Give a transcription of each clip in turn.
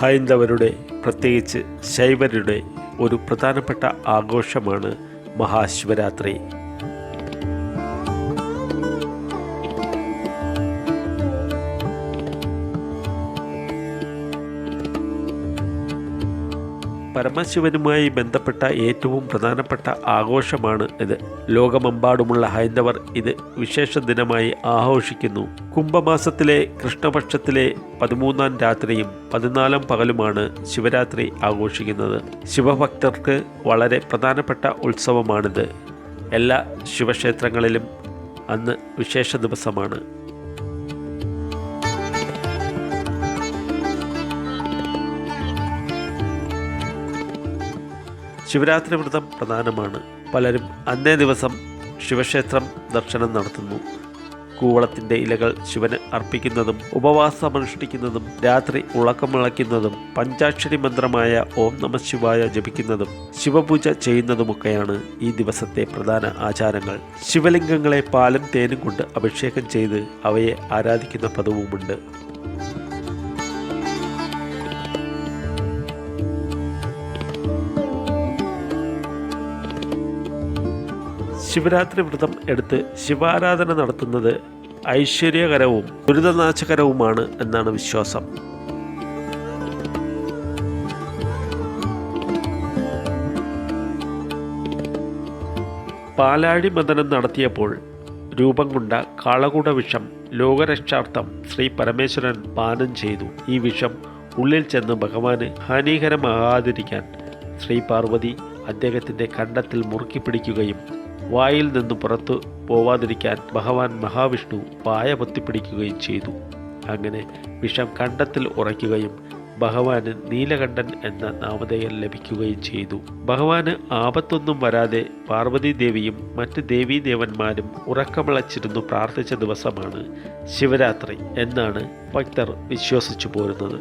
ഹൈന്ദവരുടെ പ്രത്യേകിച്ച് ശൈവരുടെ ഒരു പ്രധാനപ്പെട്ട ആഘോഷമാണ് മഹാശിവരാത്രി. പരമശിവനുമായി ബന്ധപ്പെട്ട ഏറ്റവും പ്രധാനപ്പെട്ട ആഘോഷമാണ് ഇത്. ലോകമെമ്പാടുമുള്ള ഹൈന്ദവർ ഇത് വിശേഷ ദിനമായി ആഘോഷിക്കുന്നു. കുംഭമാസത്തിലെ കൃഷ്ണപക്ഷത്തിലെ പതിമൂന്നാം രാത്രിയും പതിനാലാം പകലുമാണ് ശിവരാത്രി ആഘോഷിക്കുന്നത്. ശിവഭക്തർക്ക് വളരെ പ്രധാനപ്പെട്ട ഉത്സവമാണിത്. എല്ലാ ശിവക്ഷേത്രങ്ങളിലും അന്ന് വിശേഷ ദിവസമാണ്. ശിവരാത്രി വ്രതം പ്രധാനമാണ്. പലരും അന്നേ ദിവസം ശിവക്ഷേത്രം ദർശനം നടത്തുന്നു. കൂവളത്തിന്റെ ഇലകൾ ശിവന് അർപ്പിക്കുന്നതും ഉപവാസമനുഷ്ഠിക്കുന്നതും രാത്രി ഉളക്കമിളയ്ക്കുന്നതും പഞ്ചാക്ഷരി മന്ത്രമായ ഓം നമ ശിവായ ജപിക്കുന്നതും ശിവപൂജ ചെയ്യുന്നതുമൊക്കെയാണ് ഈ ദിവസത്തെ പ്രധാന ആചാരങ്ങൾ. ശിവലിംഗങ്ങളെ പാലും തേനും കൊണ്ട് അഭിഷേകം ചെയ്ത് അവയെ ആരാധിക്കുന്ന പതിവുമുണ്ട് ശിവരാത്രി വ്രതം എടുത്ത് ശിവാരാധന നടത്തുന്നത് ഐശ്വര്യകരവും ദുരിതനാശകരവുമാണ് എന്നാണ് വിശ്വാസം. പാലാഴി മദനം നടത്തിയപ്പോൾ രൂപം കൊണ്ട കാളകൂട വിഷം ലോകരക്ഷാർത്ഥം ശ്രീ പരമേശ്വരൻ പാനം ചെയ്തു. ഈ വിഷം ഉള്ളിൽ ചെന്ന് ഭഗവാന് ഹാനികരമാകാതിരിക്കാൻ ശ്രീ പാർവതി അദ്ദേഹത്തിന്റെ കണ്ടത്തിൽ മുറുക്കി പിടിക്കുകയും വായിൽ നിന്ന് പുറത്തു പോവാതിരിക്കാൻ ഭഗവാൻ മഹാവിഷ്ണു വായ പൊത്തിപ്പിടിക്കുകയും ചെയ്തു. അങ്ങനെ വിഷം കണ്ടത്തിൽ ഉറയ്ക്കുകയും ഭഗവാന് നീലകണ്ഠൻ എന്ന നാമധേയം ലഭിക്കുകയും ചെയ്തു. ഭഗവാന് ആപത്തൊന്നും വരാതെ പാർവതി ദേവിയും മറ്റ് ദേവീദേവന്മാരും ഉറക്കമിളച്ചിരുന്നു പ്രാർത്ഥിച്ച ദിവസമാണ് ശിവരാത്രി എന്നാണ് ഭക്തർ വിശ്വസിച്ചു പോരുന്നത്.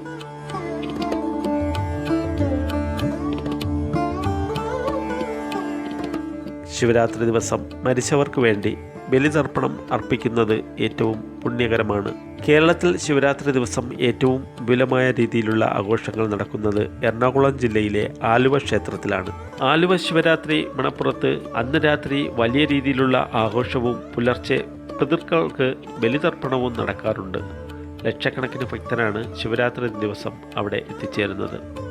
ശിവരാത്രി ദിവസം മരിച്ചവർക്ക് വേണ്ടി ബലിതർപ്പണം അർപ്പിക്കുന്നത് ഏറ്റവും പുണ്യകരമാണ്. കേരളത്തിൽ ശിവരാത്രി ദിവസം ഏറ്റവും വിപുലമായ രീതിയിലുള്ള ആഘോഷങ്ങൾ നടക്കുന്നത് എറണാകുളം ജില്ലയിലെ ആലുവ ക്ഷേത്രത്തിലാണ്. ആലുവ ശിവരാത്രി മണപ്പുറത്ത് അന്ന് രാത്രി വലിയ രീതിയിലുള്ള ആഘോഷവും പുലർച്ചെ പിതൃക്കൾക്ക് ബലിതർപ്പണവും നടക്കാറുണ്ട്. ലക്ഷക്കണക്കിന് ഭക്തരാണ് ശിവരാത്രി ദിവസം അവിടെ എത്തിച്ചേരുന്നത്.